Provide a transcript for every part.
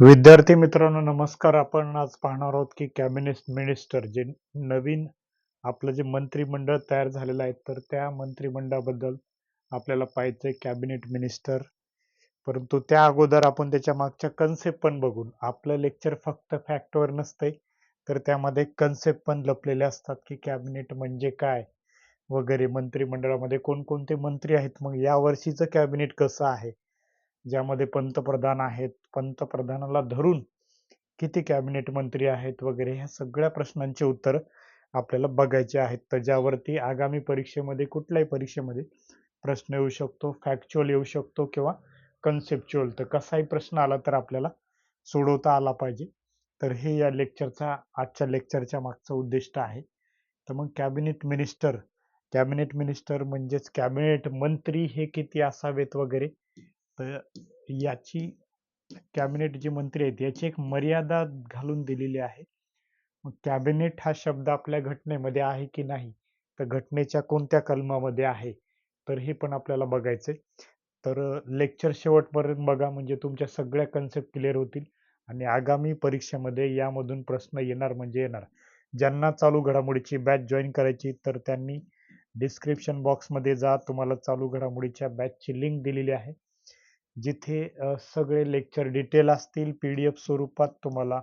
विद्यार्थी मित्रांनो नमस्कार. आपण आज पाहणार आहोत की कॅबिनेट मिनिस्टर जे नवीन आपलं जे मंत्रिमंडळ तयार झालेलं आहे तर त्या मंत्रिमंडळाबद्दल आपल्याला पाहायचंय कॅबिनेट मिनिस्टर परंतु त्या अगोदर आपण त्याच्या मागच्या कन्सेप्ट पण बघून आपलं लेक्चर फक्त फॅक्टवर नसतंय तर त्यामध्ये कन्सेप्ट पण लपलेले असतात की कॅबिनेट म्हणजे काय वगैरे मंत्रिमंडळामध्ये कोणकोणते मंत्री आहेत मग या वर्षीचं कॅबिनेट कसं आहे? ज्यामध्ये पंतप्रधान आहेत पंतप्रधानाला धरून किती कॅबिनेट मंत्री आहेत वगैरे ह्या सगळ्या प्रश्नांचे उत्तर आपल्याला बघायचे आहेत. तर ज्यावरती आगामी परीक्षेमध्ये कुठल्याही परीक्षेमध्ये प्रश्न येऊ शकतो फॅक्च्युअल येऊ शकतो किंवा कन्सेप्च्युअल तर कसाही प्रश्न आला तर आपल्याला सोडवता आला पाहिजे. तर हे या लेक्चरचा आजच्या लेक्चरच्या मागचं उद्दिष्ट आहे. तर मग कॅबिनेट मिनिस्टर कॅबिनेट मिनिस्टर म्हणजेच कॅबिनेट मंत्री हे किती असावेत वगैरे तर याची कॅबिनेट जे मंत्री आहेत याची एक मर्यादा घालून दिलेली आहे. मग कॅबिनेट हा शब्द आपल्या घटनेमध्ये आहे की नाही? तर घटनेच्या कोणत्या कलमामध्ये आहे? तर हे पण आपल्याला बघायचंय. तर लेक्चर शेवटपर्यंत बघा म्हणजे तुमच्या सगळ्या कन्सेप्ट क्लिअर होतील आणि आगामी परीक्षेमध्ये यामधून प्रश्न येणार म्हणजे येणार. ज्यांना चालू घडामोडीची बॅच जॉईन करायची तर त्यांनी डिस्क्रिप्शन बॉक्समध्ये जा. तुम्हाला चालू घडामोडीच्या बॅचची लिंक दिलेली आहे. जिथे सगळे लेक्चर डिटेल असतील पी डी एफ स्वरूपात तुम्हाला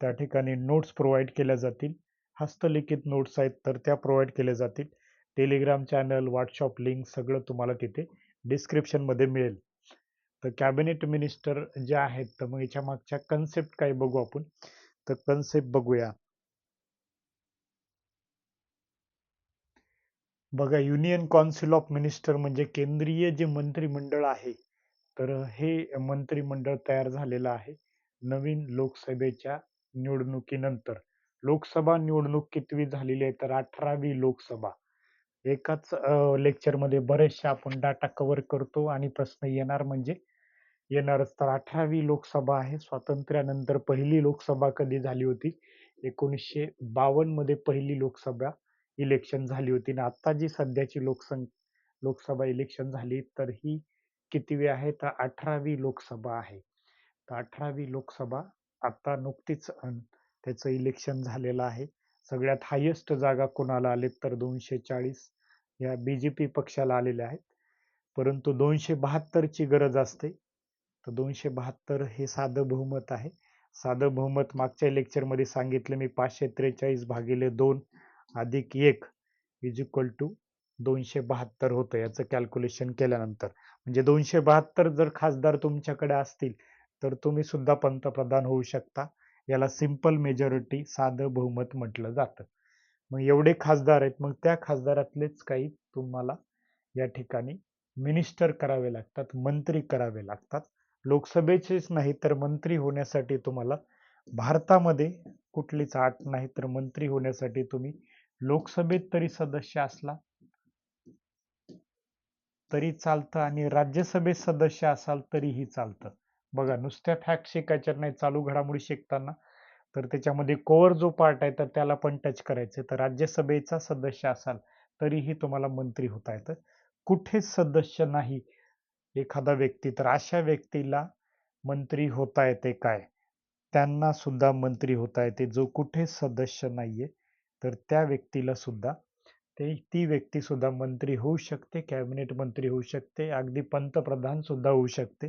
त्या ठिकाणी नोट्स प्रोव्हाइड केल्या जातील. हस्तलिखित नोट्स आहेत तर त्या प्रोव्हाइड केल्या जातील. टेलिग्राम चॅनल व्हॉट्सअप लिंक सगळं तुम्हाला तिथे डिस्क्रिप्शनमध्ये मिळेल. तर कॅबिनेट मिनिस्टर जे आहेत तर मग याच्या मागच्या कन्सेप्ट काय बघू आपण? तर कन्सेप्ट बघूया. बघा युनियन कॉन्सिल ऑफ मिनिस्टर म्हणजे केंद्रीय जे मंत्रिमंडळ आहे तर हे मंत्रिमंडळ तयार झालेलं आहे. नवीन लोकसभेच्या निवडणुकीनंतर. लोकसभा निवडणूक कितवी झालेली आहे? तर अठरावी लोकसभा. एकाच लेक्चरमध्ये बरेचसे आपण डाटा कव्हर करतो आणि प्रश्न येणार म्हणजे येणारच. तर अठरावी लोकसभा आहे. स्वातंत्र्यानंतर पहिली लोकसभा कधी झाली होती? एकोणीसशे बावन्नमध्ये पहिली लोकसभा इलेक्शन झाली होती. आणि आता जी सध्याची लोकसं लोकसभा इलेक्शन झाली तर ही कितवी आहे? तर अठरावी लोकसभा आहे. तर अठरावी लोकसभा आता नुकतीच त्याचं इलेक्शन झालेलं आहे. सगळ्यात हायेस्ट जागा कोणाला आलेत? तर दोनशे चाळीस या बीजेपी पक्षाला आलेल्या आहेत. परंतु दोनशे बहात्तरची गरज असते. तर दोनशे बहात्तर हे साधं बहुमत आहे. साधं बहुमत मागच्या लेक्चरमध्ये सांगितलं मी पाचशे त्रेचाळीस भागिले दोन अधिक एक इज इक्वल टू दोनशे बहात्तर होतं याचं कॅल्क्युलेशन केल्यानंतर. म्हणजे दोनशे बहात्तर जर खासदार तुमच्याकडे असतील तर तुम्ही सुद्धा पंतप्रधान होऊ शकता. याला सिंपल मेजॉरिटी साधं बहुमत म्हटलं जातं. मग एवढे खासदार आहेत मग त्या खासदारातलेच काही तुम्हाला या ठिकाणी मिनिस्टर करावे लागतात मंत्री करावे लागतात. लोकसभेचेच नाही तर मंत्री होण्यासाठी तुम्हाला भारतामध्ये कुठलीच आट नाही तर मंत्री होण्यासाठी तुम्ही लोकसभेत तरी सदस्य असला तरी चालतं आणि राज्यसभेत सदस्य असाल तरीही चालतं. बघा नुसत्या फॅक्ट शिकायच्या नाही चालू घडामोडी शिकताना तर त्याच्यामध्ये कोवर जो पार्ट आहे तर त्याला पण टच करायचं तर राज्यसभेचा सदस्य असाल तरीही तुम्हाला मंत्री होता येतं. कुठेच सदस्य नाही? एखादा व्यक्ती तर अशा व्यक्तीला मंत्री होता येते काय? त्यांना सुद्धा मंत्री होता येते. जो कुठेच सदस्य नाहीये तर त्या व्यक्तीला सुद्धा ते ती व्यक्तीसुद्धा मंत्री होऊ शकते कॅबिनेट मंत्री होऊ शकते अगदी पंतप्रधानसुद्धा होऊ शकते.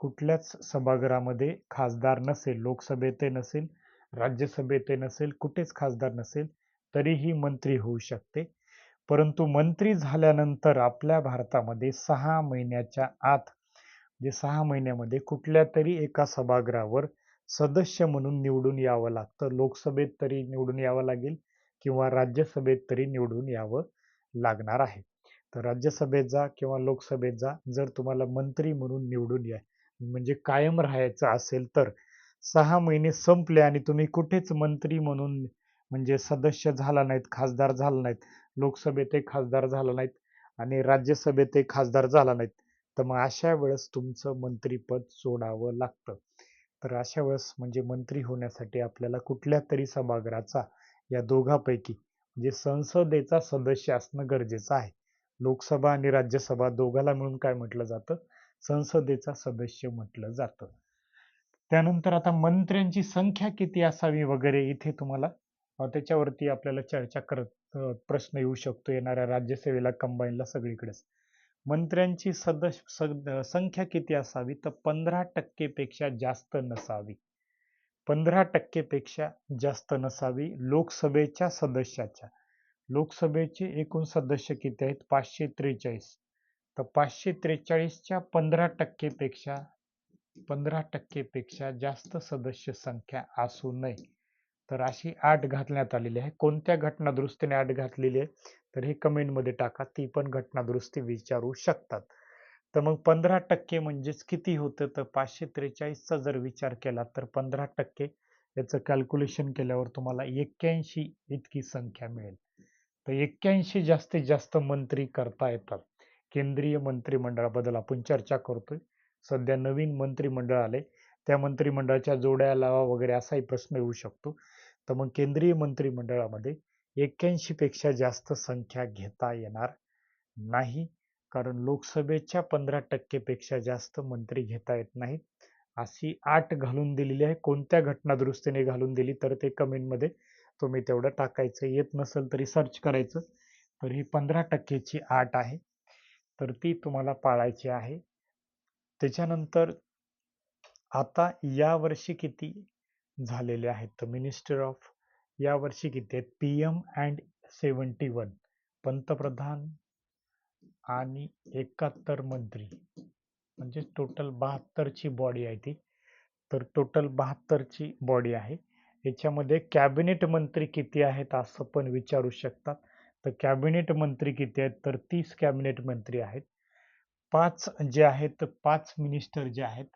कुठल्याच सभागृहामध्ये खासदार नसेल लोकसभेत नसेल राज्यसभेत नसेल कुठेच खासदार नसेल तरीही मंत्री होऊ शकते. परंतु मंत्री झाल्यानंतर आपल्या भारतामध्ये सहा महिन्याच्या आत जे सहा महिन्यामध्ये कुठल्या तरी एका सभागृहावर सदस्य म्हणून निवडून यावं लागतं. लोकसभेत तरी निवडून यावं लागेल. किंवा राज्यसभेत तरी निवडून यावं लागणार आहे. तर राज्यसभेत जा किंवा लोकसभेत जा जर तुम्हाला मंत्री म्हणून निवडून या म्हणजे कायम राहायचं असेल तर सहा महिने संपले आणि तुम्ही कुठेच मंत्री म्हणून म्हणजे सदस्य झाला नाहीत खासदार झाला नाहीत लोकसभेतही खासदार झाला नाहीत आणि राज्यसभेतही खासदार झाला नाहीत तर मग अशा वेळेस तुमचं मंत्रीपद सोडावं लागतं. तर अशा वेळेस म्हणजे मंत्री होण्यासाठी आपल्याला कुठल्या तरी सभागृहाचा या दोघापैकी. म्हणजे संसदेचा सदस्य असणं गरजेचं आहे. लोकसभा आणि राज्यसभा दोघाला मिळून काय म्हटलं जातं? संसदेचा सदस्य म्हटलं जातं. त्यानंतर आता मंत्र्यांची संख्या किती असावी वगैरे इथे तुम्हाला? त्याच्यावरती आपल्याला चर्चा करत प्रश्न येऊ शकतो येणाऱ्या राज्यसेवेला कंबाईनला सगळीकडेच. मंत्र्यांची सदस्य सद- संख्या किती असावी? तर पंधरा टक्केपेक्षा जास्त नसावी. पंधरा टक्केपेक्षा जास्त नसावी लोकसभेच्या सदस्याच्या. लोकसभेचे एकूण सदस्य किती आहेत? पाचशे त्रेचाळीस. तर पाचशे त्रेचाळीसच्या पंधरा टक्केपेक्षा पंधरा टक्केपेक्षा जास्त सदस्य संख्या असू नये. तर अशी आठ घातण्यात आलेली आहे. कोणत्या घटनादुरुस्तीने आठ घातलेली आहे? तर हे कमेंटमध्ये टाका. ती पण घटनादुरुस्ती विचारू शकतात. तर मग पंधरा टक्के म्हणजेच किती होतं? तर पाचशे त्रेचाळीसचा जर विचार केला तर पंधरा टक्के याचं कॅल्क्युलेशन केल्यावर तुम्हाला एक्क्याऐंशी इतकी संख्या मिळेल. तर एक्क्याऐंशी जास्तीत जास्त मंत्री करता येतात. केंद्रीय मंत्रिमंडळाबद्दल आपण चर्चा करतोय. सध्या नवीन मंत्रिमंडळ आले. त्या मंत्रिमंडळाच्या जोड्या लावा वगैरे असाही प्रश्न येऊ शकतो. तर मग केंद्रीय मंत्रिमंडळामध्ये एक्क्याऐंशी पेक्षा जास्त संख्या घेता येणार नाही. कारण लोकसभेच्या पंधरा टक्केपेक्षा जास्त मंत्री घेता येत नाहीत. अशी आठ घालून दिलेली आहे. कोणत्या घटना दुरुस्तीने घालून दिली तर ते कमेंटमध्ये तुम्ही तेवढं टाकायचं. येत नसेल तरी सर्च करायचं. तर ही पंधरा टक्केची आठ आहे. तर ती तुम्हाला पाळायची आहे. त्याच्यानंतर आता या वर्षी किती झालेले आहेत? तर मिनिस्टर ऑफ या वर्षी किती आहेत? P M and seventy one पंतप्रधान आणि एकाहत्तर मंत्री. म्हणजे टोटल बहात्तरची बॉडी आहे ती. तर टोटल बहात्तरची बॉडी आहे. याच्यामध्ये कॅबिनेट मंत्री किती आहेत असं पण विचारू शकतात. तर कॅबिनेट मंत्री किती आहेत? तर तीस कॅबिनेट मंत्री आहेत. पाच जे आहेत पाच मिनिस्टर जे आहेत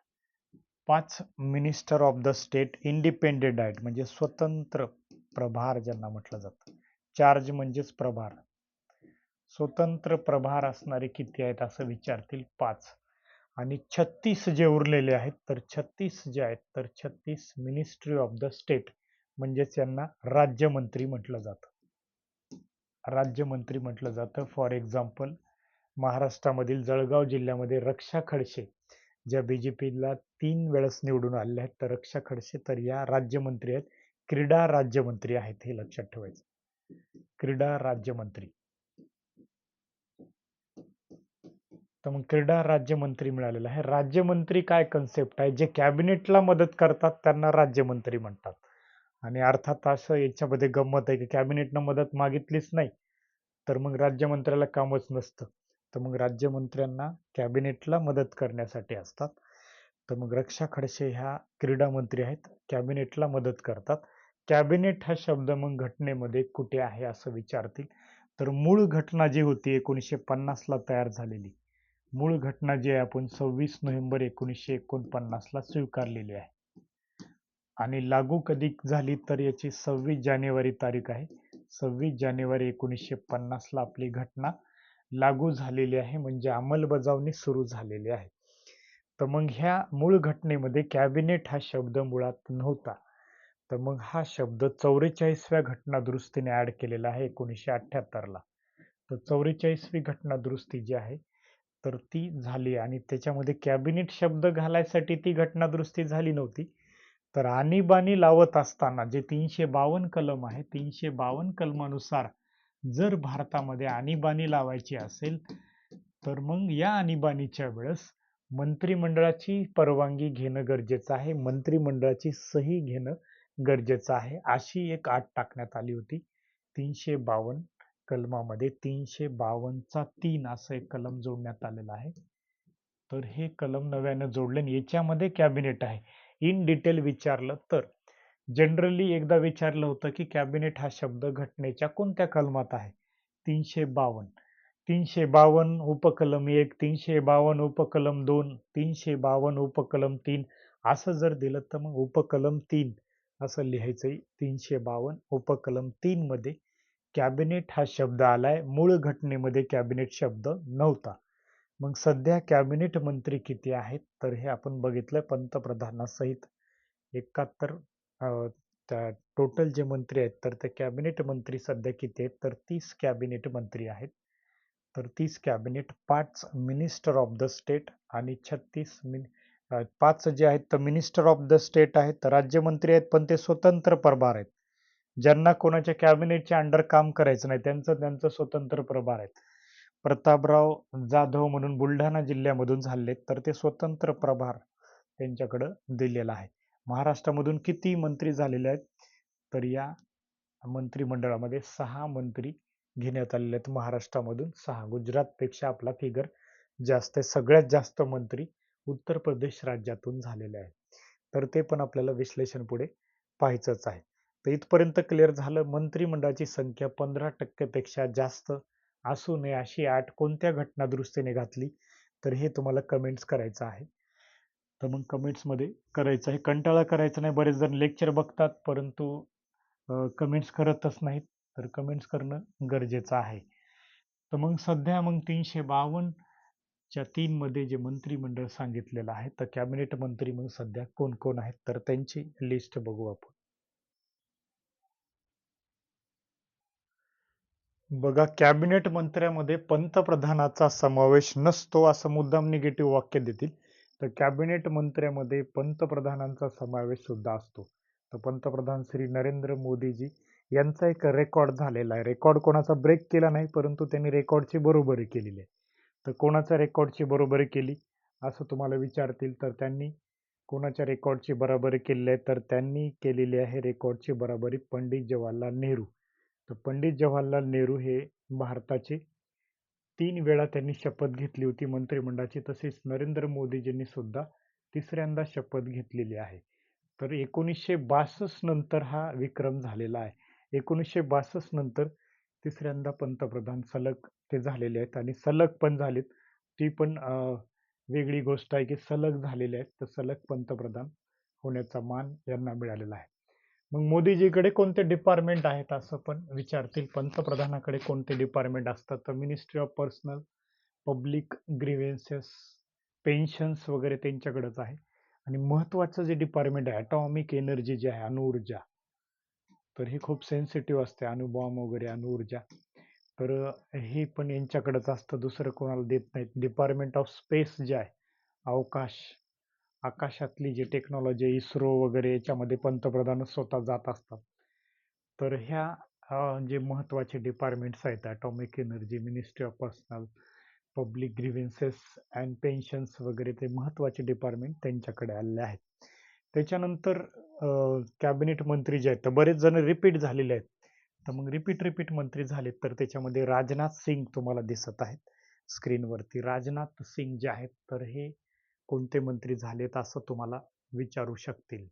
पाच minister of the state independent आहेत. म्हणजे स्वतंत्र प्रभार ज्यांना म्हटलं जातं. चार्ज म्हणजेच प्रभार. स्वतंत्र प्रभार असणारे किती आहेत असं विचारतील पाच. आणि छत्तीस जे उरलेले आहेत तर छत्तीस जे आहेत तर छत्तीस मिनिस्ट्री ऑफ द स्टेट म्हणजेच यांना राज्यमंत्री म्हटलं जातं. राज्यमंत्री म्हटलं जातं. फॉर एक्झाम्पल महाराष्ट्रामधील जळगाव जिल्ह्यामध्ये रक्षा खडसे ज्या बी जे पीला तीन वेळेस निवडून आले आहेत तर रक्षा खडसे तर या राज्यमंत्री आहेत. क्रीडा राज्यमंत्री आहेत हे लक्षात ठेवायचं. क्रीडा राज्यमंत्री. तर मग क्रीडा राज्यमंत्री मिळालेला आहे राज्यमंत्री काय कन्सेप्ट आहे? जे कॅबिनेटला मदत करतात त्यांना राज्यमंत्री म्हणतात. आणि अर्थात असं याच्यामध्ये गंमत आहे की कॅबिनेटनं मदत मागितलीच नाही तर मग राज्यमंत्र्याला कामच नसतं. तर मग राज्यमंत्र्यांना कॅबिनेटला मदत करण्यासाठी असतात. तर मग रक्षा खडसे ह्या क्रीडा मंत्री आहेत. कॅबिनेटला मदत करतात. कॅबिनेट हा शब्द मग घटनेमध्ये कुठे आहे असं विचारतील. तर मूळ घटना जी होती एकोणीसशे पन्नासला तयार झालेली मूळ घटना जी आहे आपण सव्वीस नोव्हेंबर एकोणीसशे एकोणपन्नासला स्वीकारलेली आहे. आणि लागू कधी झाली तर याची सव्वीस जानेवारी तारीख आहे. सव्वीस जानेवारी एकोणीसशे पन्नासला आपली घटना लागू झालेली आहे म्हणजे अंमलबजावणी सुरू झालेली आहे. तर मग ह्या मूळ घटनेमध्ये कॅबिनेट हा शब्द मुळात नव्हता. तर मग हा शब्द चौवेचाळीसव्या घटना दुरुस्तीने ॲड केलेला आहे एकोणीसशे अठ्ठ्याहत्तरला तर चौवेचाळीसवी घटना दुरुस्ती जी आहे तर ती झाली आणि त्याच्यामध्ये कॅबिनेट शब्द घालायसाठी ती घटनादुरुस्ती झाली नव्हती. तर आणीबाणी लावत असताना जे तीनशे बावन्न कलम आहे तीनशे बावन्न कलमानुसार जर भारतामध्ये आणीबाणी लावायची असेल तर मग या आणीबाणीच्या वेळेस मंत्रिमंडळाची परवानगी घेणं गरजेचं आहे मंत्रिमंडळाची सही घेणं गरजेचं आहे अशी एक आट टाकण्यात आली होती. तीनशे बावन्न कलमामध्ये तीनशे बावन्नचा तीन असं एक कलम जोडण्यात आलेला आहे. तर हे कलम नव्यानं जोडले आणि याच्यामध्ये कॅबिनेट आहे. इन डिटेल विचारलं तर जनरली एकदा विचारलं होतं की कॅबिनेट हा शब्द घटनेच्या कोणत्या कलमात आहे? तीनशे बावन्न. तीनशे बावन्न उपकलम एक तीनशे बावन्न उपकलम दोन तीनशे बावन्न उपकलम तीन असं जर दिलं तर मग उपकलम तीन असं लिहायचंय. तीनशे बावन्न उपकलम तीन मध्ये कॅबिनेट हा शब्द आलाय. मूळ घटनेमध्ये कॅबिनेट शब्द नव्हता. मग सध्या कॅबिनेट मंत्री किती आहेत? तर हे आपण बघितलं पंतप्रधानासहित एकाहत्तर टोटल जे मंत्री आहेत तर ते कॅबिनेट मंत्री सध्या किती आहेत? तर तीस कॅबिनेट मंत्री आहेत. तर तीस कॅबिनेट पाच मिनिस्टर ऑफ द स्टेट आणि छत्तीस मिन पाच जे आहेत तर मिनिस्टर ऑफ द स्टेट आहेत. तर राज्यमंत्री आहेत पण ते स्वतंत्र प्रभार आहेत. ज्यांना कोणाच्या कॅबिनेटच्या अंडर काम करायचं नाही त्यांचं त्यांचं स्वतंत्र प्रभार आहेत. प्रतापराव जाधव म्हणून बुलढाणा जिल्ह्यामधून झाले तर ते स्वतंत्र प्रभार त्यांच्याकडं दिलेला आहे. महाराष्ट्रामधून किती मंत्री झालेले आहेत तर या मंत्रिमंडळामध्ये सहा मंत्री घेण्यात आलेले आहेत. महाराष्ट्रामधून सहा गुजरातपेक्षा आपला फिगर जास्त आहे. सगळ्यात जास्त मंत्री उत्तर प्रदेश राज्यातून झालेले आहेत. तर ते पण आपल्याला विश्लेषण पुढे पाहायचंच आहे. तर इथपर्यंत क्लिअर झालं. मंत्रिमंडळाची संख्या पंधरा टक्क्यापेक्षा जास्त असू नये अशी आठ कोणत्या घटना दुरुस्तीने घातली? तर हे तुम्हाला कमेंट्स करायचं आहे. तर मग कमेंट्समध्ये करायचं आहे. कंटाळा करायचा नाही. बरेच जण लेक्चर बघतात परंतु कमेंट्स करतच नाहीत. तर कमेंट्स करणं गरजेचं आहे. तर मग सध्या मग तीनशे बावन्नच्या तीनमध्ये जे मंत्रिमंडळ सांगितलेलं आहे तर कॅबिनेट मंत्री मग सध्या कोण कोण आहेत? तर त्यांची लिस्ट बघू आपण. बघा कॅबिनेट मंत्र्यामध्ये पंतप्रधानाचा समावेश नसतो असं मुद्दाम निगेटिव्ह वाक्य देतील. तर कॅबिनेट मंत्र्यामध्ये पंतप्रधानांचा समावेश सुद्धा असतो. तर पंतप्रधान श्री नरेंद्र मोदीजी यांचा एक रेकॉर्ड झालेला आहे. रेकॉर्ड कोणाचा ब्रेक केला नाही परंतु त्यांनी रेकॉर्डची बरोबरी केलेली आहे. तर कोणाच्या रेकॉर्डची बरोबरी केली असं तुम्हाला विचारतील तर त्यांनी कोणाच्या रेकॉर्डची बरोबरी केलेली आहे? तर त्यांनी केलेली आहे रेकॉर्डची बरोबरी पंडित जवाहरलाल नेहरू. तर पंडित जवाहरलाल नेहरू हे भारताचे तीन वेळा त्यांनी शपथ घेतली होती मंत्रिमंडळाची. तसेच नरेंद्र मोदीजींनी सुद्धा तिसऱ्यांदा शपथ घेतलेली आहे. तर एकोणीसशे बासष्ट नंतर हा विक्रम झालेला आहे. एकोणीसशे बासष्ट नंतर तिसऱ्यांदा पंतप्रधान सलग ते झालेले आहेत आणि सलग पण झालेत. ती पण वेगळी गोष्ट आहे की सलग झालेले आहेत. तर सलग पंतप्रधान होण्याचा मान यांना मिळालेला आहे. मग मोदीजीकडे कोणते डिपार्टमेंट आहेत असं पण विचारतील. पंतप्रधानाकडे कोणते डिपार्टमेंट असतात? तर ministry of personnel public grievances pensions वगैरे त्यांच्याकडेच आहे. आणि महत्वाचं जे डिपार्टमेंट आहे ॲटॉमिक एनर्जी जे आहे अणुऊर्जा तर ही खूप सेन्सिटिव्ह असते अणुबॉम्ब वगैरे अणुऊर्जा तर हे पण यांच्याकडेच असतं. दुसरं कोणाला देत नाहीत. डिपार्टमेंट ऑफ स्पेस जे आहे अवकाश. आकाशातली जी टेक्नॉलॉजी इस्रो वगैरे याच्यामध्ये पंतप्रधान स्वतः जात असतात. तर ह्या जे महत्त्वाचे डिपार्टमेंट्स आहेत atomic energy ministry of personnel public grievances and pensions वगैरे ते महत्त्वाचे डिपार्टमेंट त्यांच्याकडे आलेले आहेत. त्याच्यानंतर कॅबिनेट मंत्री जे आहेत तर बरेच जण रिपीट झालेले आहेत. तर मग रिपीट रिपीट मंत्री झालेत तर त्याच्यामध्ये राजनाथ सिंग तुम्हाला दिसत आहेत स्क्रीनवरती राजनाथ सिंग जे आहेत तर हे कोणते मंत्री झालेत असं तुम्हाला विचारू शकतील?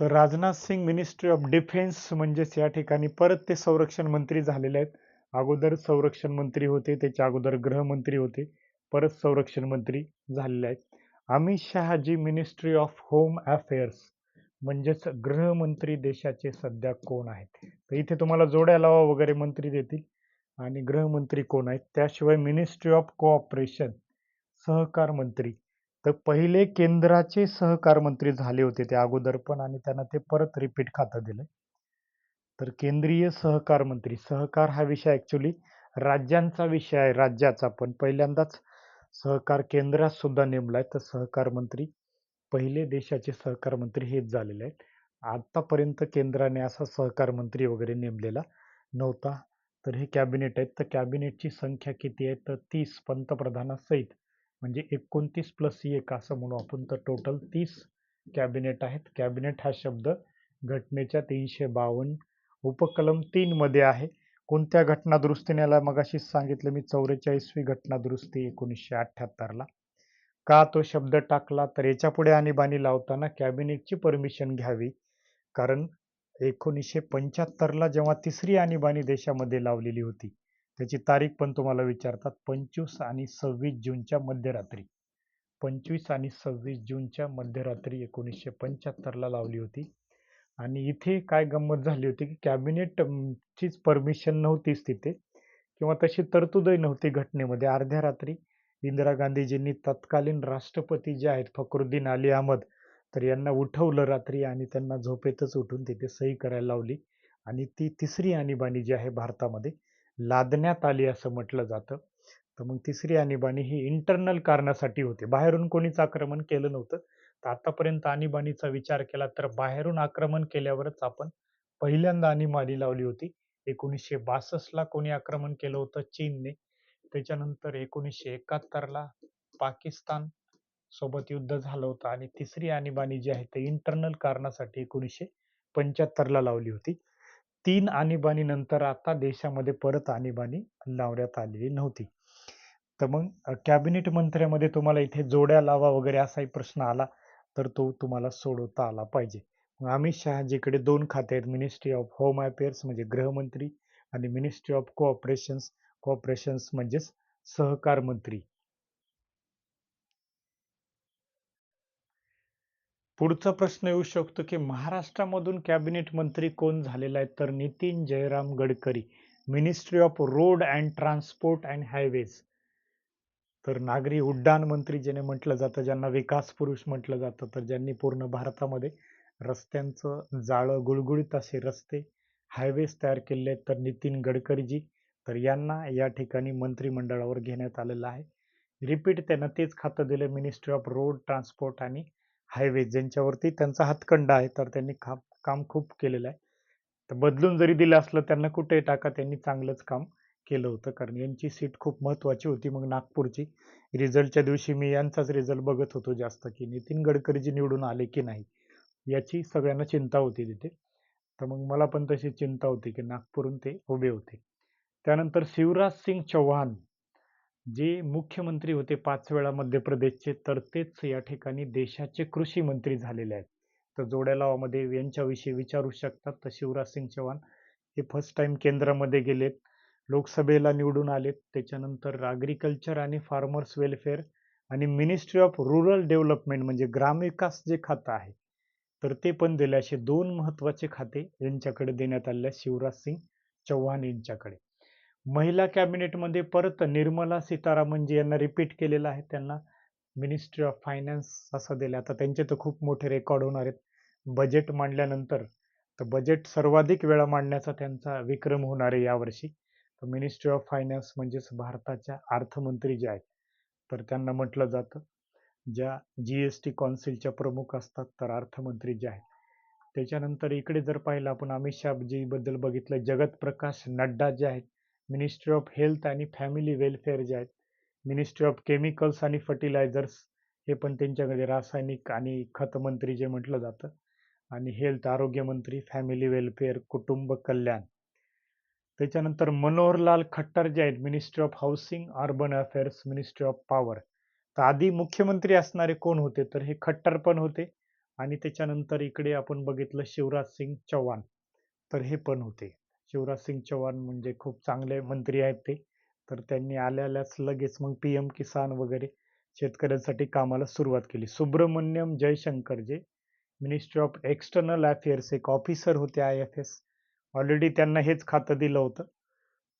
तर Rajnath Singh ministry of defence म्हणजेच या ठिकाणी परत ते संरक्षण मंत्री झालेले आहेत. अगोदर संरक्षण मंत्री होते त्याच्या अगोदर गृहमंत्री होते परत संरक्षण मंत्री झालेले आहेत. Amit Shahji ministry of home affairs म्हणजेच गृहमंत्री देशाचे सध्या कोण आहेत? तर इथे तुम्हाला जोड्या लावा वगैरे मंत्री देतील. आणि गृहमंत्री कोण आहेत? त्याशिवाय मिनिस्ट्री ऑफ कोऑपरेशन सहकार मंत्री. तर पहिले केंद्राचे सहकार मंत्री झाले होते ते अगोदर पण आणि त्यांना ते परत रिपीट खातं दिलं तर केंद्रीय सहकार मंत्री सहकार हा विषय ऍक्च्युली राज्यांचा विषय आहे राज्याचा पण. पहिल्यांदाच सहकार केंद्रात सुद्धा नेमलाय. तर सहकार मंत्री पहिले देशाचे सहकार मंत्री हेच झालेले आहेत. आतापर्यंत केंद्राने असा सहकार मंत्री वगैरे नेमलेला नव्हता. तर हे कॅबिनेट आहेत. तर कॅबिनेटची संख्या किती आहे? तर तीस पंतप्रधानासहित म्हणजे एकोणतीस प्लस एक असं म्हणू आपण. तर टोटल तीस कॅबिनेट आहेत. कॅबिनेट हा शब्द घटनेच्या तीनशे बावन्न उपकलम तीनमध्ये आहे. कोणत्या घटनादुरुस्तीनेला दुरुस्तीने मग अशीच सांगितलं? मी चौवेचाळीसवी घटनादुरुस्ती एकोणीसशे अठ्ठ्याहत्तरला का तो शब्द टाकला? तर याच्यापुढे आणीबाणी लावताना कॅबिनेटची परमिशन घ्यावी. कारण एकोणीसशे पंच्याहत्तरला जेव्हा तिसरी आणीबाणी देशामध्ये लावलेली होती त्याची तारीख पण तुम्हाला विचारतात पंचवीस आणि सव्वीस जूनच्या मध्यरात्री. पंचवीस आणि सव्वीस जूनच्या मध्यरात्री एकोणीसशे पंच्याहत्तरला लावली होती. आणि इथे काय गंमत झाली होती की कॅबिनेट चीच परमिशन नव्हतीच तिथे किंवा तशी तरतूदही नव्हती घटनेमध्ये. अर्ध्या रात्री इंदिरा गांधीजींनी तत्कालीन राष्ट्रपती जे आहेत फखरुद्दीन अली अहमद तर यांना उठवलं रात्री आणि त्यांना झोपेतच उठून तिथे सही करायला लावली. आणि ती तिसरी आणीबाणी जी आहे भारतामध्ये लादण्यात आली असं म्हटलं जातं. तर मग तिसरी आणीबाणी ही इंटरनल कारणासाठी होते. बाहेरून कोणीच आक्रमण केलं नव्हतं. तर आतापर्यंत आणीबाणीचा विचार केला तर बाहेरून आक्रमण केल्यावरच आपण पहिल्यांदा आणीबाणी लावली होती. एकोणीसशे बासष्टला कोणी आक्रमण केलं होतं चीनने. त्याच्यानंतर एकोणीसशे एकाहत्तरला पाकिस्तान सोबत युद्ध झालं होतं आणि तिसरी आणीबाणी जी आहे ते इंटरनल कारणासाठी एकोणीसशे पंच्याहत्तरला लावली होती. तीन आणीबाणी नंतर आता देशामध्ये परत आणीबाणी लावण्यात आलेली नव्हती. तर मग कॅबिनेट मंत्र्यामध्ये तुम्हाला इथे जोड्या लावा वगैरे असाही प्रश्न आला तर तो तुम्हाला सोडवता आला पाहिजे. मग अमित शहाजीकडे दोन खाते आहेत मिनिस्ट्री ऑफ होम अफेअर्स म्हणजे गृहमंत्री आणि मिनिस्ट्री ऑफ कोऑपरेशन्स कोऑपरेशन्स म्हणजेच सहकार मंत्री. पुढचा प्रश्न येऊ शकतो की महाराष्ट्रामधून कॅबिनेट मंत्री कोण झालेला आहे तर Nitin Jairam Gadkari ministry of road and transport and highways तर नागरी उड्डाण मंत्री ज्याने म्हटलं जातं ज्यांना विकास पुरुष म्हटलं जातं तर ज्यांनी पूर्ण भारतामध्ये रस्त्यांचं जाळं गुळगुळीत असे रस्ते हायवेज तयार केले आहेत तर नितीन गडकरीजी. तर यांना या ठिकाणी मंत्रिमंडळावर घेण्यात आलेलं आहे. रिपीट त्यांना तेच खातं दिलं मिनिस्ट्री ऑफ रोड ट्रान्सपोर्ट आणि हायवेज ज्यांच्यावरती त्यांचा हातखंडा आहे तर त्यांनी खा काम खूप केलेलं आहे. तर बदलून जरी दिलं असलं त्यांना कुठे टाका त्यांनी चांगलंच काम केलं होतं. कारण यांची सीट खूप महत्त्वाची होती मग नागपूरची. रिझल्टच्या दिवशी मी यांचाच रिझल्ट बघत होतो जास्त की नितीन गडकरीजी निवडून आले की नाही याची सगळ्यांना चिंता होती तिथे. तर मग मला पण तशी चिंता होती की नागपूरहून ते उभे होते. त्यानंतर शिवराज सिंग चौहान जे मुख्यमंत्री होते पाच वेळा मध्य प्रदेशचे तर तेच या ठिकाणी देशाचे कृषी मंत्री झालेले आहेत. तर जोड्या लावामध्ये यांच्याविषयी विचारू शकतात तर शिवराज सिंग चौहान हे फर्स्ट टाइम केंद्रामध्ये गेलेत. लोकसभेला निवडून आलेत. त्याच्यानंतर ॲग्रिकल्चर आणि फार्मर्स वेलफेअर आणि मिनिस्ट्री ऑफ रुरल डेव्हलपमेंट म्हणजे ग्रामविकास जे खातं आहे तर ते पण दिले असे दोन महत्त्वाचे खाते यांच्याकडे देण्यात आले शिवराज सिंग चौहान यांच्याकडे. महिला कॅबिनेटमध्ये परत निर्मला सीतारामन जी यांना रिपीट केलेलं आहे त्यांना मिनिस्ट्री ऑफ फायनान्स असं दिलं आता त्यांचे तर खूप मोठे रेकॉर्ड होणार आहेत. बजेट मांडल्यानंतर तर बजेट सर्वाधिक वेळा मांडण्याचा त्यांचा विक्रम होणार आहे यावर्षी. तर मिनिस्ट्री ऑफ फायनान्स म्हणजेच भारताच्या अर्थमंत्री जे आहेत तर त्यांना म्हटलं जातं. ज्या जी एस टी कौन्सिलच्या प्रमुख असतात तर अर्थमंत्री जे आहेत. त्याच्यानंतर इकडे जर पाहिलं आपण अमित शहाजीबद्दल बघितलं जगत प्रकाश नड्डा जे आहेत मिनिस्ट्री ऑफ हेल्थ आणि फॅमिली वेलफेअर जे आहेत मिनिस्ट्री ऑफ केमिकल्स आणि फर्टिलायझर्स हे पण त्यांच्याकडे रासायनिक आणि खतमंत्री जे म्हटलं जातं आणि हेल्थ आरोग्यमंत्री फॅमिली वेलफेअर कुटुंब कल्याण. त्याच्यानंतर मनोहरलाल खट्टर जे आहेत ministry of housing urban affairs ministry of power तर आधी मुख्यमंत्री असणारे कोण होते? तर हे खट्टर पण होते आणि त्याच्यानंतर इकडे आपण बघितलं शिवराज सिंग चौहान. तर हे पण होते. शिवराज सिंग चौहान म्हणजे खूप चांगले मंत्री आहेत ते. तर त्यांनी आल्यालाच लगेच मग पी एम किसान वगैरे शेतकऱ्यांसाठी कामाला सुरुवात केली. सुब्रमण्यम जयशंकर जे मिनिस्ट्री ऑफ एक्सटर्नल अफेअर्स एक ऑफिसर होते आय एफ एस ऑलरेडी त्यांना हेच खातं दिलं होतं.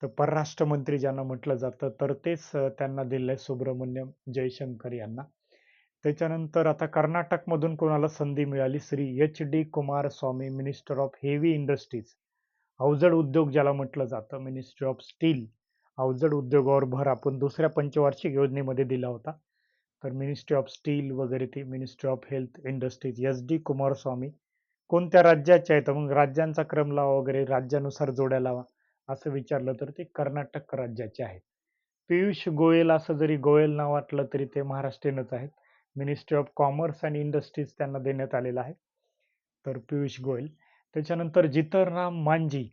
तर परराष्ट्र मंत्री ज्यांना म्हटलं जातं तर तेच त्यांना दिलंय सुब्रमण्यम जयशंकर यांना. त्याच्यानंतर आता कर्नाटकमधून कोणाला संधी मिळाली? Shri H D Kumaraswamy minister of heavy industries अवजड उद्योग ज्याला म्हटलं जातं मिनिस्ट्री ऑफ स्टील अवजड उद्योगावर भर आपण दुसऱ्या पंचवार्षिक योजनेमध्ये दिला होता. तर मिनिस्ट्री ऑफ स्टील वगैरे ती ministry of health industries S D Kumaraswamy कोणत्या राज्याच्या आहेत? मग राज्यांचा क्रम लावा वगैरे राज्यानुसार जोड्या लावा असं विचारलं तर ते कर्नाटक राज्याचे आहेत. पियुष गोयल असं जरी गोयल नाव वाटलं तरी ते महाराष्ट्रीयनच आहेत. Ministry of commerce and industries त्यांना देण्यात आलेलं आहे. तर पियुष गोयल त्याच्यानंतर जितनराम मांझी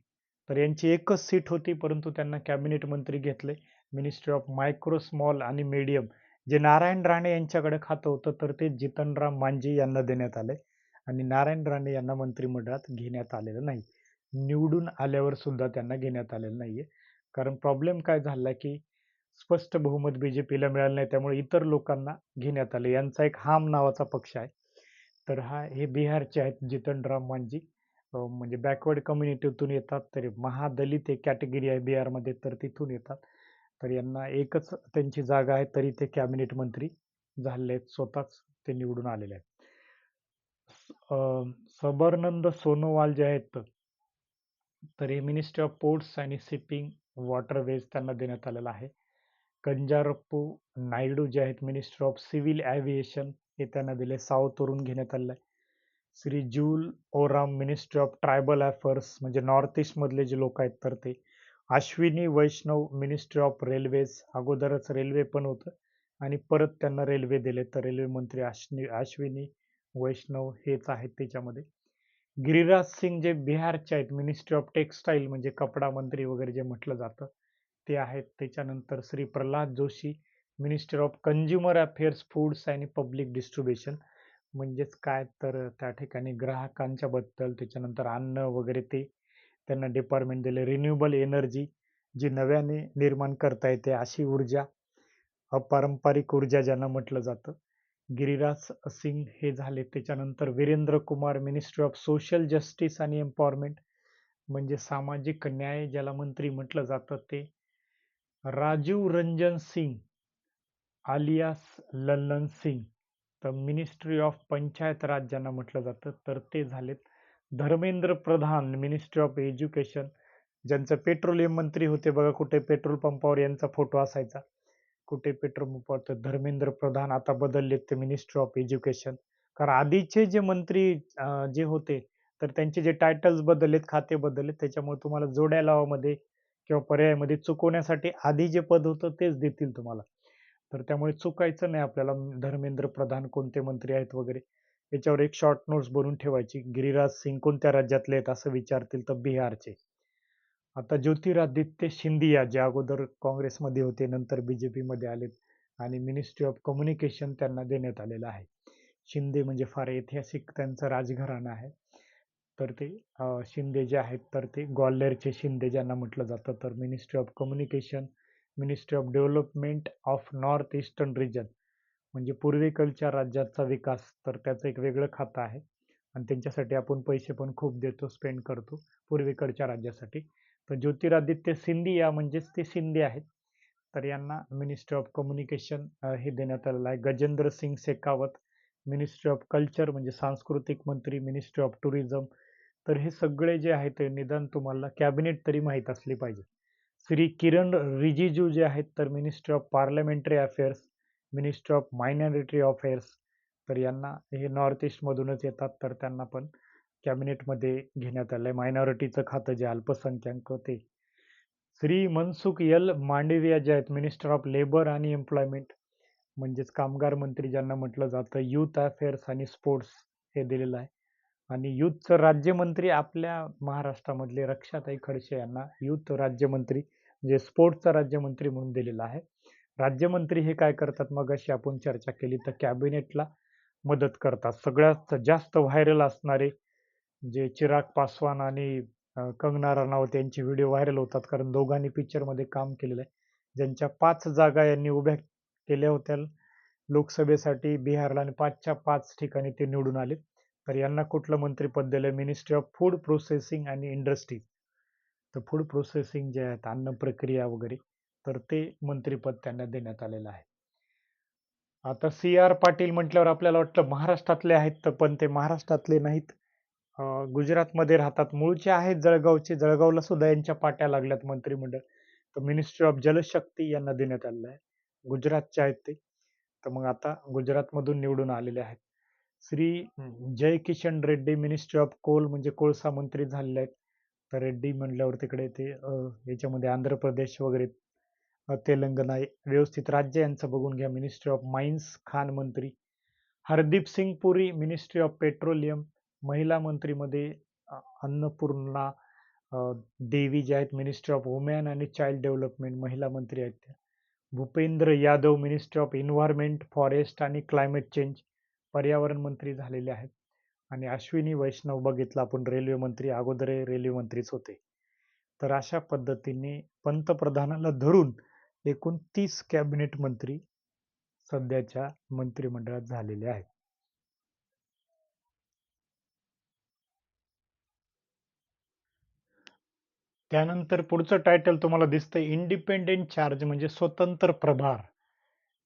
तर यांची एकच सीट होती परंतु त्यांना कॅबिनेट मंत्री घेतले. मिनिस्ट्री ऑफ मायक्रो स्मॉल आणि मीडियम जे नारायण राणे यांच्याकडे खातं होतं तर ते जितनराम मांझी यांना देण्यात आले. आणि नारायण राणे यांना मंत्रिमंडळात घेण्यात आलेलं नाही. निवडून आल्यावर सुद्धा त्यांना घेण्यात आलेलं नाही आहे कारण प्रॉब्लेम काय झाला की स्पष्ट बहुमत बीजेपीला मिळालं नाही त्यामुळे इतर लोकांना घेण्यात आले. यांचा एक हाम नावाचा पक्ष आहे. तर हा हे बिहारचे आहेत जितनराम म्हणजे बॅकवर्ड कम्युनिटीतून येतात तरी महादलित एक कॅटेगरी आहे बिहारमध्ये तर तिथून येतात. तर यांना एकच त्यांची जागा आहे तरी ते कॅबिनेट मंत्री झाले आहेत स्वतःच ते निवडून आलेले आहेत. सबरनंद सोनोवाल जे आहेत तर हे मिनिस्ट्री ऑफ पोर्ट्स आणि शिपिंग वॉटरवेज त्यांना देण्यात आलेलं आहे. कंजारप्पू नायडू जे आहेत मिनिस्टर ऑफ सिव्हिल ॲव्हिएशन हे त्यांना दिले साऊथवरून घेण्यात आलेलं आहे. Shri Jual Oram ministry of tribal affairs म्हणजे नॉर्थ ईस्टमधले जे लोक आहेत तर ते. Ashwini Vaishnaw ministry of railways अगोदरच रेल्वे पण होतं. आणि परत त्यांना रेल्वे दिले तर रेल्वे मंत्री अश्विनी अश्विनी वैष्णव हेच आहेत त्याच्यामध्ये. गिरिराज सिंग जे बिहारचे आहेत मिनिस्ट्री ऑफ टेक्सटाईल म्हणजे कपडा मंत्री वगैरे जे म्हटलं जातं ते आहेत. त्याच्यानंतर Shri Pralhad Joshi minister of consumer affairs foods आणि पब्लिक डिस्ट्रीब्युशन म्हणजेच काय? तर त्या ठिकाणी ग्राहकांच्या बद्दल त्याच्यानंतर अन्न वगैरे ते त्यांना डिपार्टमेंट दिले. रिन्युएबल एनर्जी जी नव्याने निर्माण करता येते अशी ऊर्जा अपारंपरिक ऊर्जा ज्यांना म्हटलं जातं. गिरिराज सिंग हे झाले. त्याच्यानंतर Virendra Kumar ministry of social justice आणि एम्पॉवरमेंट म्हणजे सामाजिक न्याय ज्याला मंत्री म्हटलं जातं ते. राजीव रंजन सिंग आलियास लल्लन सिंग. तर मिनिस्ट्री ऑफ पंचायत राज ज्यांना म्हटलं जातं तर ते झालेत. Dharmendra Pradhan ministry of education ज्यांचं पेट्रोलियम मंत्री होते बघा कुठे पेट्रोल पंपावर यांचा फोटो असायचा. कुठे पेट्रोल पंपावर तर धर्मेंद्र प्रधान आता बदललेत ते मिनिस्ट्री ऑफ एज्युकेशन कारण आधीचे जे मंत्री जे होते तर त्यांचे जे टायटल्स बदललेत खाते बदललेत त्याच्यामुळे तुम्हाला जोड्या लावामध्ये किंवा पर्यायामध्ये चुकवण्यासाठी आधी जे पद होतं तेच देतील तुम्हाला. तर त्यामुळे चुकायचं नाही आपल्याला. धर्मेंद्र प्रधान कोणते मंत्री आहेत वगैरे याच्यावर एक शॉर्ट नोट्स बनवून ठेवायची. गिरिराज सिंग कोणत्या राज्यातले आहेत असं विचारतील तर बिहारचे. आता ज्योतिरादित्य शिंदिया जे अगोदर काँग्रेसमध्ये होते नंतर बी जे पीमध्ये आलेत आणि मिनिस्ट्री ऑफ कम्युनिकेशन त्यांना देण्यात आलेलं आहे. शिंदे म्हणजे फार ऐतिहासिक त्यांचं राजघराणं आहे. तर ते शिंदे जे आहेत तर ते ग्वाल्हेरचे शिंदे ज्यांना म्हटलं जातं तर ministry of communication ministry of development of north eastern region म्हणजे पूर्वेकडच्या राज्याचा विकास तर त्याचं एक वेगळं खातं आहे. आणि त्यांच्यासाठी आपण पैसे पण खूप देतो स्पेंड करतो पूर्वेकडच्या राज्यासाठी. तर ज्योतिरादित्य सिंधिया म्हणजेच ते सिंधी आहेत. तर यांना मिनिस्ट्री ऑफ कम्युनिकेशन हे देण्यात आलेलं आहे. Gajendra Singh Shekhawat ministry of culture म्हणजे सांस्कृतिक मंत्री मिनिस्ट्री ऑफ टुरिझम तर हे सगळे जे आहे ते निदान तुम्हाला कॅबिनेट तरी माहीत असली पाहिजे. श्री किरण रिजिजू जे आहेत तर ministry of parliamentary affairs ministry of minority affairs तर यांना हे नॉर्थ ईस्टमधूनच येतात. तर त्यांना पण कॅबिनेटमध्ये घेण्यात आलं आहे मायनॉरिटीचं खातं जे अल्पसंख्याक ते. श्री मनसुख यल मांडविया जे आहेत मिनिस्टर ऑफ लेबर आणि एम्प्लॉयमेंट म्हणजेच कामगार मंत्री ज्यांना म्हटलं जातं यूथ अफेअर्स आणि स्पोर्ट्स हे दिलेलं आहे. आणि यूथचं राज्यमंत्री आपल्या महाराष्ट्रामधले रक्षाताई खडसे यांना यूथ राज्यमंत्री म्हणजे स्पोर्ट्सचा राज्यमंत्री म्हणून दिलेला आहे. राज्यमंत्री हे काय करतात? मग अशी आपण चर्चा केली तर कॅबिनेटला मदत करतात. सगळ्यात जास्त व्हायरल असणारे जे चिराग पासवान आणि कंगना रनावत यांचे व्हिडिओ व्हायरल होतात. कारण दोघांनी पिक्चरमध्ये काम केलेलं आहे. ज्यांच्या पाच जागा यांनी उभ्या केल्या होत्या लोकसभेसाठी बिहारला आणि पाचच्या पाच ठिकाणी ते निवडून आले तर यांना कुठलं मंत्रिपद दिलं मिनिस्ट्री ऑफ फूड प्रोसेसिंग आणि इंडस्ट्रीज तर फूड प्रोसेसिंग जे आहेत अन्न प्रक्रिया वगैरे तर ते मंत्रिपद त्यांना देण्यात आलेलं आहे. आता सी आर पाटील म्हटल्यावर आपल्याला वाटतं महाराष्ट्रातले आहेत तर पण ते महाराष्ट्रातले नाहीत. गुजरातमध्ये राहतात. मूळचे आहेत जळगावचे जळगावला सुद्धा यांच्या पाट्या लागल्यात मंत्रिमंडळ. तर मिनिस्ट्री ऑफ जलशक्ती यांना देण्यात आलेलं आहे. गुजरातचे आहेत ते. तर मग आता गुजरातमधून निवडून आलेले आहेत. Shri Jai Kishan Reddy ministry of coal म्हणजे कोळसा मंत्री झालेले आहेत. तर रेड्डी म्हणल्यावर तिकडे ते याच्यामध्ये आंध्र प्रदेश वगैरे तेलंगणा व्यवस्थित राज्य यांचं बघून घ्या. मिनिस्ट्री ऑफ माइन्स खान मंत्री. Hardeep Singh Puri ministry of petroleum महिला मंत्रीमध्ये अन्नपूर्णा देवी जे आहेत मिनिस्ट्री ऑफ वुमेन आणि चाइल्ड डेव्हलपमेंट महिला मंत्री आहेत त्या. Bhupendra Yadav ministry of environment forest आणि क्लायमेट चेंज पर्यावरण मंत्री झालेले आहेत. आणि अश्विनी वैष्णव बघितलं आपण रेल्वे मंत्री अगोदर रेल्वे मंत्रीच होते. तर अशा पद्धतीने पंतप्रधानाला धरून एकूण तीस कॅबिनेट मंत्री सध्याच्या मंत्रिमंडळात झालेले आहेत. त्यानंतर पुढचं टायटल तुम्हाला दिसतंय इंडिपेंडेंट चार्ज म्हणजे स्वतंत्र प्रभार.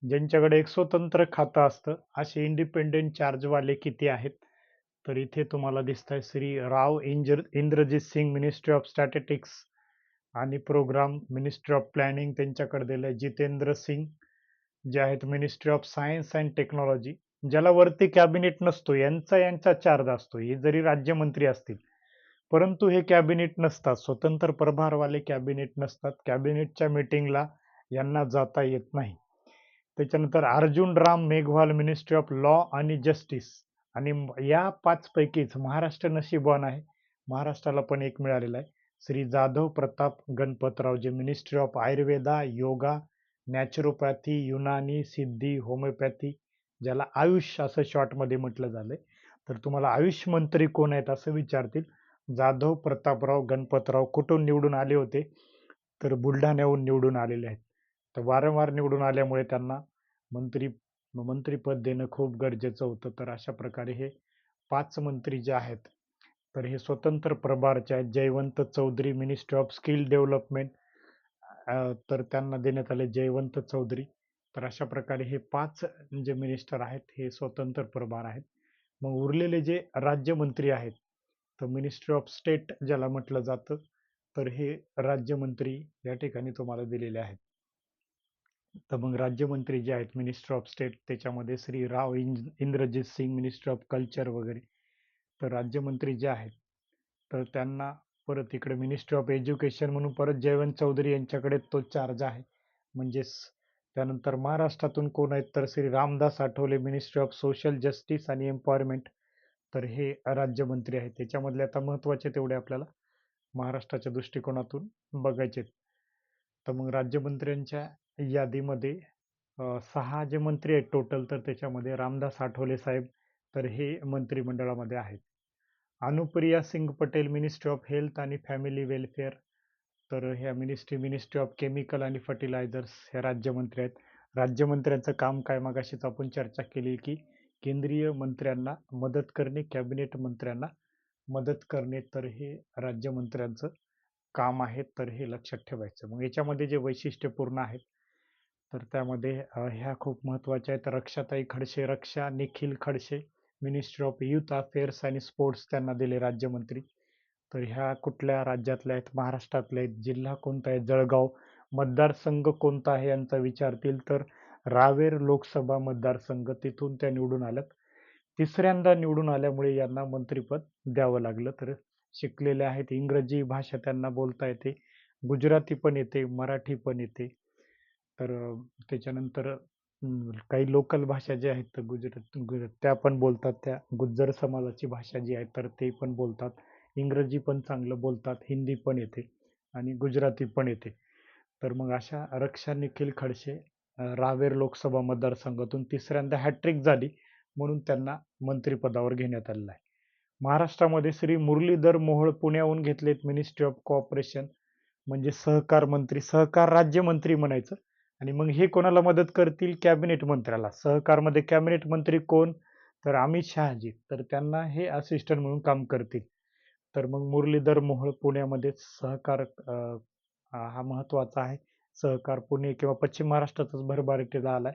ज्यांच्याकडे एक स्वतंत्र खातं असतं असे इंडिपेंडेंट चार्जवाले किती आहेत? तर इथे तुम्हाला दिसत आहे श्री राव इंजर Inderjit Singh ministry of statistics आणि प्रोग्राम मिनिस्ट्री ऑफ प्लॅनिंग त्यांच्याकडे दिलं आहे जितेंद्र सिंग जे आहेत ministry of science and technology ज्याला वरती कॅबिनेट नसतो यांचा यांचा चार्ज असतो. हे जरी राज्यमंत्री असतील परंतु हे कॅबिनेट नसतात. स्वतंत्र प्रभारवाले कॅबिनेट नसतात. कॅबिनेटच्या मिटिंगला यांना जाता येत नाही. त्याच्यानंतर Arjun Ram Meghwal ministry of law आणि जस्टिस आणि म- या पाचपैकीच महाराष्ट्र नशीबवान आहे. महाराष्ट्राला पण एक मिळालेला आहे. श्री जाधव प्रताप गणपतराव जे ministry of Ayurveda yoga naturopathy Unani Siddha homoeopathy ज्याला आयुष असं शॉर्टमध्ये म्हटलं झालंय. तर तुम्हाला आयुष मंत्री कोण आहेत असं विचारतील. जाधव प्रतापराव गणपतराव कुठून निवडून आले होते? तर बुलढाण्याहून निवडून आलेले आहेत. तर वारंवार निवडून आल्यामुळे त्यांना मंत्री मग मंत्रीपद देणं खूप गरजेचं होतं. तर अशा प्रकारे हे पाच मंत्री जे आहेत तर हे स्वतंत्र प्रभारचे आहेत. Jayant Chaudhary ministry of skill development तर त्यांना देण्यात आले जयवंत चौधरी. तर अशा प्रकारे हे पाच जे मिनिस्टर आहेत हे स्वतंत्र प्रभार आहेत. मग उरलेले जे राज्यमंत्री आहेत तर मिनिस्ट्री ऑफ स्टेट ज्याला म्हटलं जातं तर हे राज्यमंत्री या ठिकाणी तुम्हाला दिलेले आहेत. तर मग राज्यमंत्री जे आहेत मिनिस्टर ऑफ स्टेट त्याच्यामध्ये श्री राव इंज Inderjit Singh minister of culture वगैरे. तर राज्यमंत्री जे आहेत तर त्यांना परत इकडे मिनिस्टर ऑफ एज्युकेशन म्हणून परत जयवंत चौधरी यांच्याकडे तो चार्ज आहे. म्हणजेच त्यानंतर महाराष्ट्रातून कोण आहेत तर Shri Ramdas Athawale ministry of social justice आणि एम्पॉवरमेंट तर हे राज्यमंत्री आहेत. त्याच्यामधले आता महत्त्वाचे तेवढे आपल्याला महाराष्ट्राच्या दृष्टिकोनातून बघायचे आहेत. तर मग राज्यमंत्र्यांच्या यादीमध्ये अ, सहा जे मंत्री आहेत टोटल तर त्याच्यामध्ये रामदास आठवले साहेब तर हे मंत्रिमंडळामध्ये आहेत. Anupriya Singh Patel ministry of health आणि फॅमिली वेलफेअर तर ह्या मिनिस्ट्री मिनिस्ट्री ऑफ केमिकल आणि फर्टिलायझर्स ह्या राज्यमंत्री आहेत. राज्यमंत्र्यांचं काम काय? मगाशीच आपण चर्चा केली की केंद्रीय मंत्र्यांना मदत करणे कॅबिनेट मंत्र्यांना मदत करणे तर हे राज्यमंत्र्यांचं काम आहे तर हे लक्षात ठेवायचं. मग याच्यामध्ये जे वैशिष्ट्यपूर्ण आहेत तर त्यामध्ये ह्या खूप महत्त्वाच्या आहेत. रक्षाताई Khadse Raksha Nikhil Khadse ministry of youth affairs आणि स्पोर्ट्स त्यांना दिले राज्यमंत्री. तर ह्या कुठल्या राज्यातल्या आहेत? महाराष्ट्रातल्या आहेत. जिल्हा कोणता आहे? जळगाव. मतदारसंघ कोणता आहे यांचा विचारतील तर रावेर लोकसभा मतदारसंघ तिथून त्या निवडून आल्यात. तिसऱ्यांदा निवडून आल्यामुळे यांना मंत्रिपद द्यावं लागलं. तर शिकलेले आहेत. इंग्रजी भाषा त्यांना बोलता येते. गुजराती पण येते मराठी पण येते. तर त्याच्यानंतर काही लोकल भाषा ज्या आहेत तर गुजरात गुज त्या पण बोलतात. त्या गुज्जर समाजाची भाषा जी आहे तर ते पण बोलतात. इंग्रजी पण चांगलं बोलतात. हिंदी पण येते आणि गुजराती पण येते. तर मग अशा रक्षा निखिल खडसे रावेर लोकसभा मतदारसंघातून तिसऱ्यांदा हॅट्रिक झाली म्हणून त्यांना मंत्रिपदावर घेण्यात आलेलं आहे. महाराष्ट्रामध्ये श्री मुरलीधर मोहोळ पुण्याहून घेतलेत मिनिस्ट्री ऑफ कॉपरेशन म्हणजे सहकार मंत्री सहकार राज्यमंत्री म्हणायचं. आणि मग हे कोणाला मदत करतील? कॅबिनेट मंत्र्याला. सहकारमध्ये कॅबिनेट मंत्री कोण? तर अमित शहाजी. तर त्यांना हे असिस्टंट म्हणून काम करतील. तर मग मुरलीधर मोहोळ पुण्यामध्ये सहकार हा महत्त्वाचा आहे. सहकार पुणे किंवा पश्चिम महाराष्ट्रातच भरभराटीला आलाय.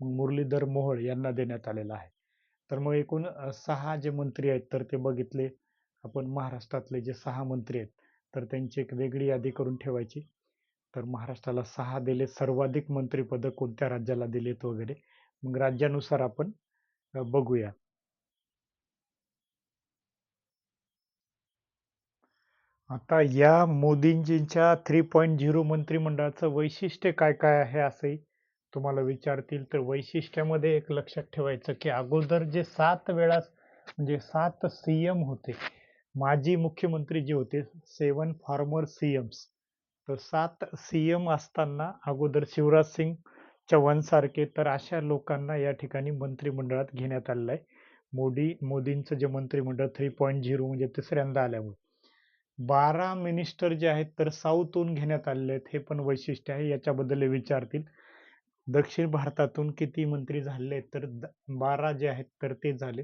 मग मुरलीधर मोहोळ यांना देण्यात आलेला आहे. तर मग एकूण सहा जे मंत्री आहेत तर ते बघितले. आपण महाराष्ट्रातले जे सहा मंत्री आहेत तर त्यांची एक वेगळी यादी करून ठेवायची. तर महाराष्ट्राला सहा दिले सर्वाधिक मंत्रिपद कोणत्या राज्याला दिलेत वगैरे मग राज्यानुसार आपण बघूया. आता या मोदींजींच्या थ्री पॉईंट झिरो मंत्रिमंडळाचं वैशिष्ट्य काय काय आहे असंही तुम्हाला विचारतील तर वैशिष्ट्यामध्ये एक लक्षात ठेवायचं की अगोदर जे सात वेळा म्हणजे सात सीएम होते माजी मुख्यमंत्री जे होते सेवन फॉर्मर सीएम्स तर सात सीएम असताना अगोदर शिवराज सिंग चव्हाण सारखे तर अशा लोकांना या ठिकाणी मंत्रिमंडळात घेण्यात आलेलं आहे मोदी मोदींचं जे मंत्रिमंडळ थ्री पॉईंट झिरो म्हणजे तिसऱ्यांदा आल्यामुळे. बारा मिनिस्टर जे आहेत तर साऊथहून घेण्यात आलेले आहेत हे पण वैशिष्ट्य आहे याच्याबद्दल विचारतील. दक्षिण भारतातून किती मंत्री झाले आहेत? तर द- बारा जे आहेत तर ते झाले.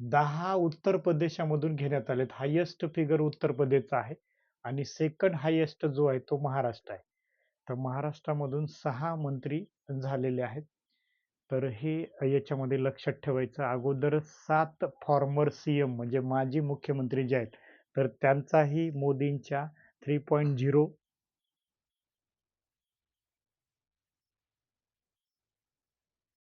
दहा उत्तर प्रदेशामधून घेण्यात आलेत हायेस्ट फिगर उत्तर प्रदेशचा आहे आणि सेकंड हायेस्ट जो आहे तो महाराष्ट्र आहे. तर महाराष्ट्रामधून सहा मंत्री झालेले आहेत. तर हे याच्यामध्ये लक्षात ठेवायचं अगोदर सात फॉर्मर सी एम म्हणजे माजी मुख्यमंत्री जे आहेत तर त्यांचाही मोदींच्या थ्री पॉईंट झिरो